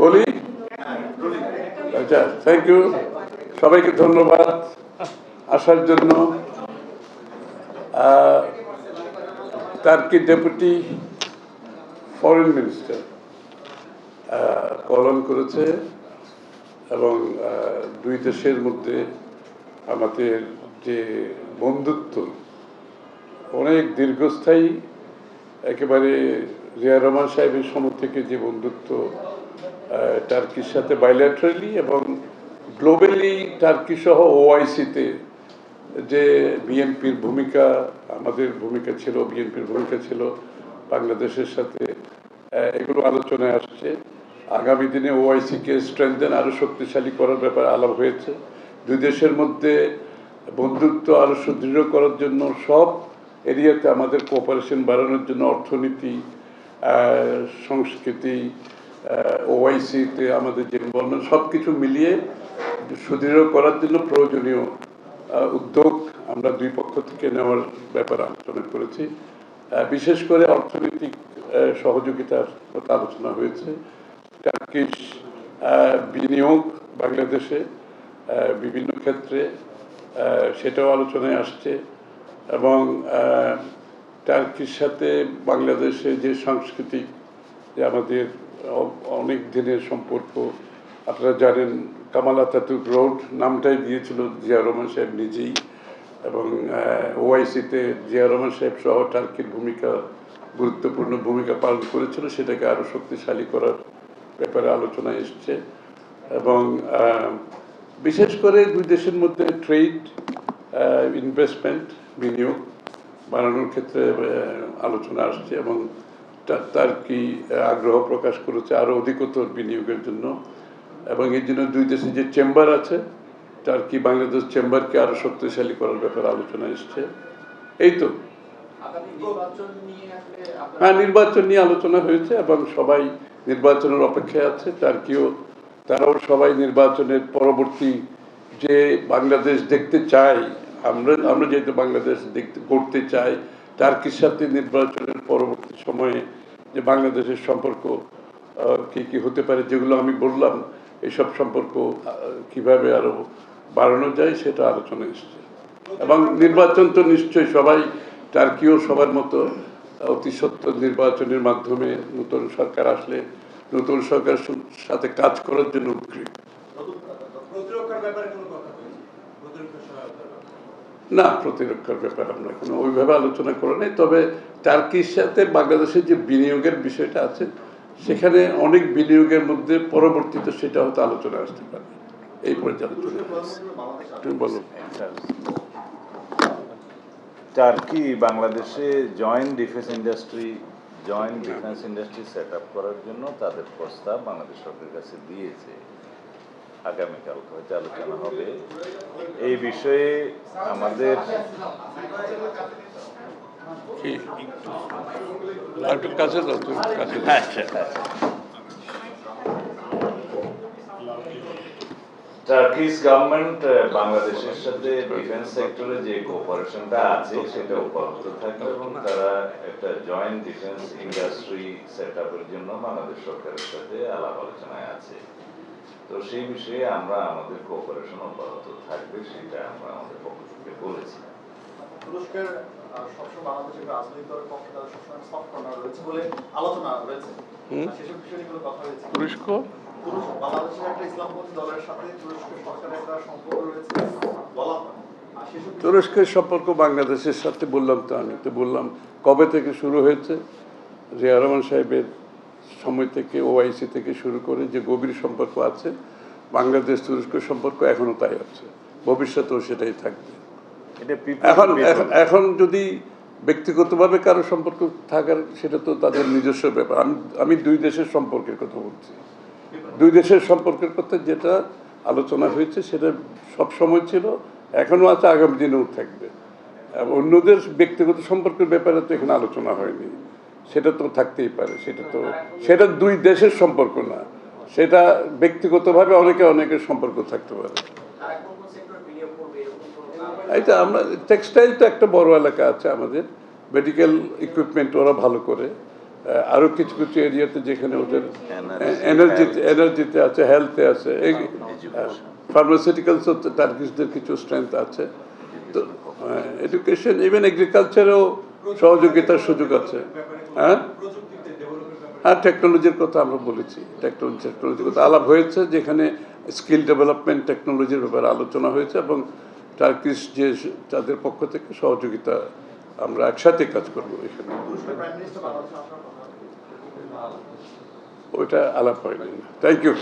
বলি? আচ্ছা thank you সবাইকে ধন্যবাদ আসার জন্য। আহ, টার্কি ডেপুটি ফরেন মিনিস্টার কলন করেছে এবং দুই দেশের মধ্যে আমাদের যে বন্ধুত্ব অনেক দীর্ঘস্থায়ী একেবারে জিয়া রহমান সাহেবের সময় থেকে যে বন্ধুত্ব টার্কির সাথে বাইল্যাটারালি এবং গ্লোবালি টার্কি সহ ওআইসিতে যে বিএনপির ভূমিকা, আমাদের ভূমিকা ছিল বিএনপির ভূমিকা ছিল, বাংলাদেশের সাথে এগুলো আলোচনায় আসছে। আগামী দিনে ওআইসিকে স্ট্রেংথেন আরও শক্তিশালী করার ব্যাপারে আলাপ হয়েছে। দুই দেশের মধ্যে বন্ধুত্ব আরও সুদৃঢ় করার জন্য, সব এরিয়াতে আমাদের কোঅপারেশন বাড়ানোর জন্য অর্থনীতি সংস্কৃতি ওআইসিতে আমাদের যে ইনভলভমেন্ট সব কিছু মিলিয়ে সুদৃঢ় করার জন্য প্রয়োজনীয় উদ্যোগ আমরা দুই পক্ষ থেকে নেওয়ার ব্যাপারে আলোচনা করেছি। বিশেষ করে অর্থনৈতিক সহযোগিতার কথা আলোচনা হয়েছে। টার্কিশ বিনিয়োগ বাংলাদেশে বিভিন্ন ক্ষেত্রে সেটাও আলোচনায় আসছে এবং টার্কির সাথে বাংলাদেশে যে সাংস্কৃতিক যে আমাদের অনেক দিনের সম্পর্ক। আপনারা জানেন কামাল আতাতুর্ক রোড নামটাই দিয়েছিল জিয়া রহমান সাহেব নিজেই এবং ওআইসিতে জিয়া রহমান সাহেব সহ টার্কির ভূমিকা, গুরুত্বপূর্ণ ভূমিকা পালন করেছিল, সেটাকে আরও শক্তিশালী করার ব্যাপারে আলোচনা এসছে। এবং বিশেষ করে দুই দেশের মধ্যে ট্রেড ইনভেস্টমেন্ট বিনিয়োগ বাড়ানোর ক্ষেত্রে আলোচনা আসছে এবং তার কি আগ্রহ প্রকাশ করেছে আরও অধিকতর বিনিয়োগের জন্য। এবং এই জন্য দুই দেশে যে চেম্বার আছে তার কি বাংলাদেশ চেম্বারকে আরও শক্তিশালী করার ব্যাপারে আলোচনা এসছে। এই তো। হ্যাঁ নির্বাচন নিয়ে আলোচনা হয়েছে এবং সবাই নির্বাচনের অপেক্ষায় আছে। তার কিও তারাও সবাই নির্বাচনের পরবর্তী যে বাংলাদেশ দেখতে চাই আমরা আমরা যেহেতু বাংলাদেশ দেখতে করতে চাই টার্কির সাথে নির্বাচনের পরবর্তী সময়ে যে বাংলাদেশের সম্পর্ক কি কি হতে পারে যেগুলো আমি বললাম এইসব সম্পর্ক কীভাবে আরও বাড়ানো যায় সেটা আলোচনা এসছে। এবং নির্বাচন তো নিশ্চয়ই সবাই টার্কিও সবার মতো, অতি সত্য নির্বাচনের মাধ্যমে নতুন সরকার আসলে, নতুন সরকার সাথে কাজ করার জন্য উদ্গ্রীব। না প্রতিরক্ষার ব্যাপারে আমরা কোনো ওইভাবে আলোচনা করে নাই। তবে টার্কির সাথে বাংলাদেশের যে বিনিয়োগের বিষয়টা আছে সেখানে অনেক বিনিয়োগের মধ্যে পরবর্তীতে সেটা হয়তো আলোচনা আসতে পারে। এই পর্যালোচনা বলো। টার্কি বাংলাদেশে joint defence industry joint defence industry set up করার জন্য তাদের প্রস্তাব বাংলাদেশ সরকারের কাছে দিয়েছে। আগামীকাল হয়তো আলোচনা হবে। এই বিষয়ে আমাদের কাছে দাও তুমি কাছে দাও। আচ্ছা আচ্ছা টার্কিশ গভর্নমেন্ট বাংলাদেশের সাথে ডিফেন্স সেক্টরে যে কোঅপারেশনটা আছে সেটা অব্যাহত থাকবে এবং তারা একটা জয়েন্ট ডিফেন্স ইন্ডাস্ট্রি সেট আপের জন্য বাংলাদেশ সরকারের সাথে আলাপ আলোচনায় আছে। তো সেই বিষয়ে আমরা আমাদের কোঅপারেশন অব্যাহত থাকবে সেটা আমরা আমাদের পক্ষ থেকে বলেছি। তুরস্কের সবসময় বাংলাদেশের রাজনৈতিক দলের পক্ষে তাদের সবসময় সফট কর্নার রয়েছে বলে আলোচনা রয়েছে। সেসব বিষয়ে নিয়ে কোনো কথা হয়েছে? তুরস্ক? তুরস্ক বাংলাদেশের একটা ইসলামপন্থী দলের সাথে তুরস্কের সরকারের একটা সম্পর্ক রয়েছে বলা আর সেসব বিষয়ে- তুরস্কের সম্পর্ক বাংলাদেশের সাথে বললাম তো আমি তো বললাম কবে থেকে শুরু হয়েছে? জিয়া রহমান সাহেবের সময় থেকে ওআইসি থেকে শুরু করে যে গভীর সম্পর্ক আছে বাংলাদেশ তুরস্ক সম্পর্ক এখনও তাই আছে। ভবিষ্যতেও সেটাই থাকবে। এখন এখন- যদি ব্যক্তিগতভাবে কারও সম্পর্ক থাকার সেটা তো তাদের নিজস্ব ব্যাপার। আমি আমি দুই দেশের সম্পর্কের কথা বলছি। দুই দেশের সম্পর্কের কথা যেটা আলোচনা হয়েছে সেটা সব সময় ছিল এখনও আছে আগামী দিনেও থাকবে। অন্যদের ব্যক্তিগত সম্পর্কের ব্যাপারে তো এখানে আলোচনা হয়নি। সেটা তো থাকতেই পারে সেটা তো সেটা দুই দেশের সম্পর্ক না সেটা ব্যক্তিগতভাবে অনেকে অনেকের সম্পর্ক থাকতে পারে। এইটা আমরা টেক্সটাইল তো একটা বড় এলাকা আছে আমাদের মেডিকেল ইকুইপমেন্ট ওরা ভালো করে আহ, আরও কিছু কিছু এরিয়াতে যেখানে ওদের এনার্জিতে এনার্জিতে আছে হেলথে আছে ফার্মাসিউটিক্যালস টার্কিশদের কিছু স্ট্রেংথ আছে। তো এডুকেশন ইভেন এগ্রিকালচারেও সহযোগিতার সুযোগ আছে। হ্যাঁ? হ্যাঁ টেকনোলজির কথা আমরা বলেছি। টেকনোলজি টেকনোলজির কথা আলাপ হয়েছে, যেখানে স্কিল ডেভেলপমেন্ট টেকনোলজির ব্যাপারে আলোচনা হয়েছে এবং টার্কিশ যে তাদের পক্ষ থেকে সহযোগিতা আমরা একসাথে কাজ করব এখানে। ওইটা আলাপ হয়নি। Thank you